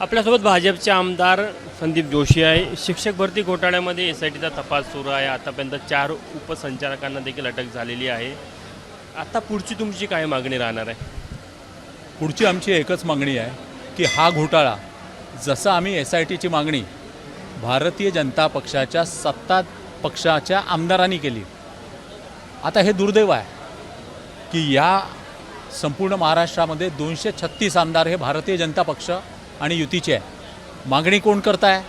आपल्यासोबत भाजपचे आमदार संदीप जोशी आहे. शिक्षक भरती घोटाळ्यामध्ये एस आय टीचा तपास सुरू आहे. आतापर्यंत चार उपसंचालकांना देखील अटक झालेली आहे. आता पुढची तुमची काय मागणी राहणार आहे? पुढची आमची एकच मागणी आहे की हा घोटाळा जसं आम्ही एस आय टीची मागणी भारतीय जनता पक्षाच्या सत्ता पक्षाच्या आमदारांनी केली. आता हे दुर्दैव आहे की या संपूर्ण महाराष्ट्रामध्ये दोनशे छत्तीस आमदार हे भारतीय जनता पक्ष आणि युतीची आहे. मागणी कोण करताय?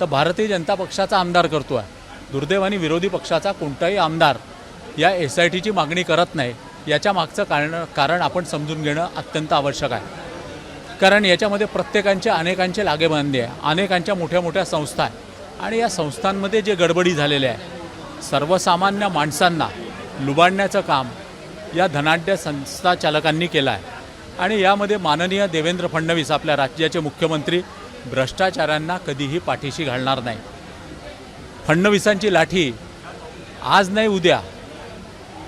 तर भारतीय जनता पक्षाचा आमदार करतो आहे दुर्दैवाने विरोधी पक्षाचा कोणताही आमदार या एस आय टीची मागणी करत नाही. याच्या मागचं कारण कारण आपण समजून घेणं अत्यंत आवश्यक आहे. कारण याच्यामध्ये प्रत्येकांचे अनेकांचे लागेबांधे आहे. अनेकांच्या मोठ्या मोठ्या संस्था आहे. आणि या संस्थांमध्ये जे गडबडी झालेले आहे सर्वसामान्य माणसांना लुबाडण्याचं काम या धनाढ्य संस्था चालकांनी केलं आहे. आणि यामध्ये माननीय देवेंद्र फडणवीस आपल्या राज्याचे मुख्यमंत्री भ्रष्टाचारांना कधीही पाठीशी घालणार नाही. फडणवीसांची लाठी आज नाही उद्या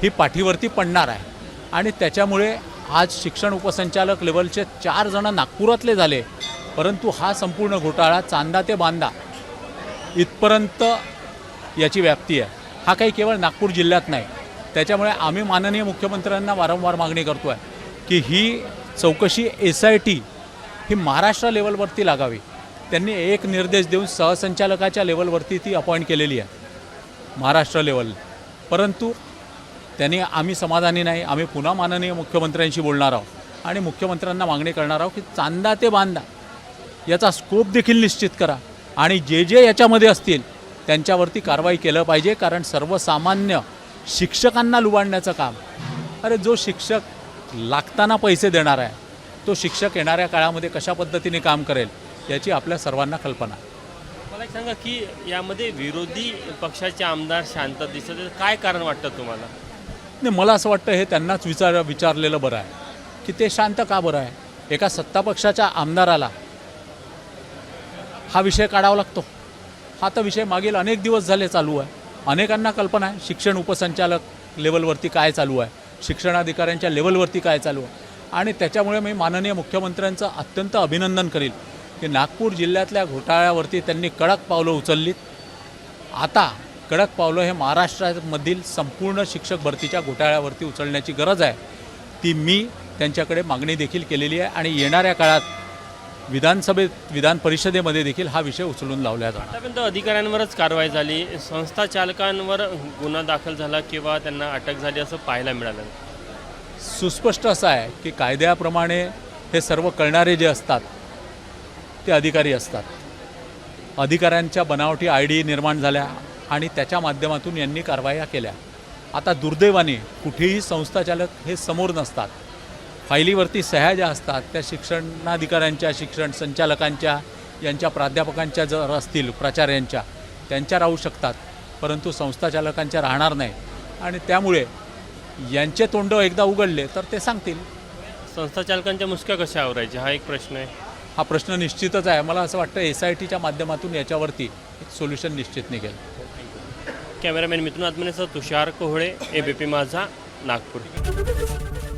ही पाठीवरती पडणार आहे. आणि त्याच्यामुळे आज शिक्षण उपसंचालक लेवलचे चार जण नागपुरातले झाले परंतु हा संपूर्ण घोटाळा चांदा ते बांदा इथपर्यंत याची व्याप्ती आहे. हा काही केवळ नागपूर जिल्ह्यात नाही. त्याच्यामुळे आम्ही माननीय मुख्यमंत्र्यांना वारंवार मागणी करतो आहे की ही चौकशी एस आय टी ही महाराष्ट्र लेवलवरती लागावी. त्यांनी एक निर्देश देऊन सहसंचालकाच्या लेवलवरती ती अपॉइंट केलेली आहे. महाराष्ट्र लेवल. परंतु त्यांनी आम्ही समाधानी नाही आम्ही पुन्हा माननीय मुख्यमंत्र्यांशी बोलणार आहोत आणि मुख्यमंत्र्यांना मागणी करणार आहोत की चांदा ते बांधा याचा स्कोप देखील निश्चित करा आणि जे जे याच्यामध्ये असतील त्यांच्यावरती कारवाई केलं पाहिजे कारण सर्वसामान्य शिक्षकांना लुबाडण्याचं काम. अरे जो शिक्षक लागताना पैसे देणार आहे तो शिक्षक येणाऱ्या काळामध्ये कशा पद्धतीने काम करेल याची आपल्या सर्वांना कल्पना. आहे मला एक सांगा की यामध्ये विरोधी पक्षाचे आमदार शांत दिसत. काय कारण वाटतं तुम्हाला? नाही मला असं वाटतं हे त्यांनाच विचार विचारलेलं बरं आहे. की ते शांत का बरं आहे? एका सत्तापक्षाच्या आमदाराला हा विषय काढावा लागतो. हा तर विषय मागील अनेक दिवस झाले चालू आहे. अनेकांना कल्पना आहे शिक्षण उपसंचालक लेवलवरती काय चालू आहे? शिक्षणाधिकाऱ्यांच्या लेवलवरती काय चालू आणि त्याच्यामुळे मी माननीय मुख्यमंत्र्यांचं अत्यंत अभिनंदन करील की नागपूर जिल्ह्यातल्या घोटाळ्यावरती त्यांनी कडक पावलं उचललीत आता कडक पावलं हे महाराष्ट्रामधील संपूर्ण शिक्षक भरतीच्या घोटाळ्यावरती उचलण्याची गरज आहे. ती मी त्यांच्याकडे मागणी देखील केलेली आहे आणि येणाऱ्या काळात विधानसभेत विधान परिषदेमध्ये देखील हा विषय उचलून लावला जाणार. आतापर्यंत अधिकाऱ्यांवरच कारवाई झाली. संस्था चालकांवर गुन्हा दाखल झाला किंवा त्यांना अटक झाली असं पाहायला मिळालं. सुस्पष्ट असं आहे की कायद्याप्रमाणे हे सर्व करणारे जे असतात ते अधिकारी असतात. अधिकाऱ्यांच्या बनावटी आय डी निर्माण झाल्या आणि त्याच्या माध्यमातून यांनी कारवाया केल्या. आता दुर्दैवाने कुठेही संस्थाचालक हे समोर नसतात. फायलीवरती सह्या ज्या असतात. त्या शिक्षणाधिकाऱ्यांच्या शिक्षण संचालकांच्या यांच्या प्राध्यापकांच्या जर असतील प्राचार्यांच्या त्यांच्या राहू शकतात. परंतु संस्थाचालकांच्या राहणार नाही. आणि त्यामुळे यांचे तोंड एकदा उघडले तर ते सांगतील. संस्था चालकांच्या मुसक्या कशा आवरायच्या? हा एक प्रश्न आहे. हा प्रश्न निश्चितच आहे. मला असं वाटतं एस आय टीच्या माध्यमातून याच्यावरती एक सोल्युशन निश्चित निघेल. कॅमेरामॅन मिथुन आत्मनेसह तुषार कोहळे एबीपी माझा नागपूर.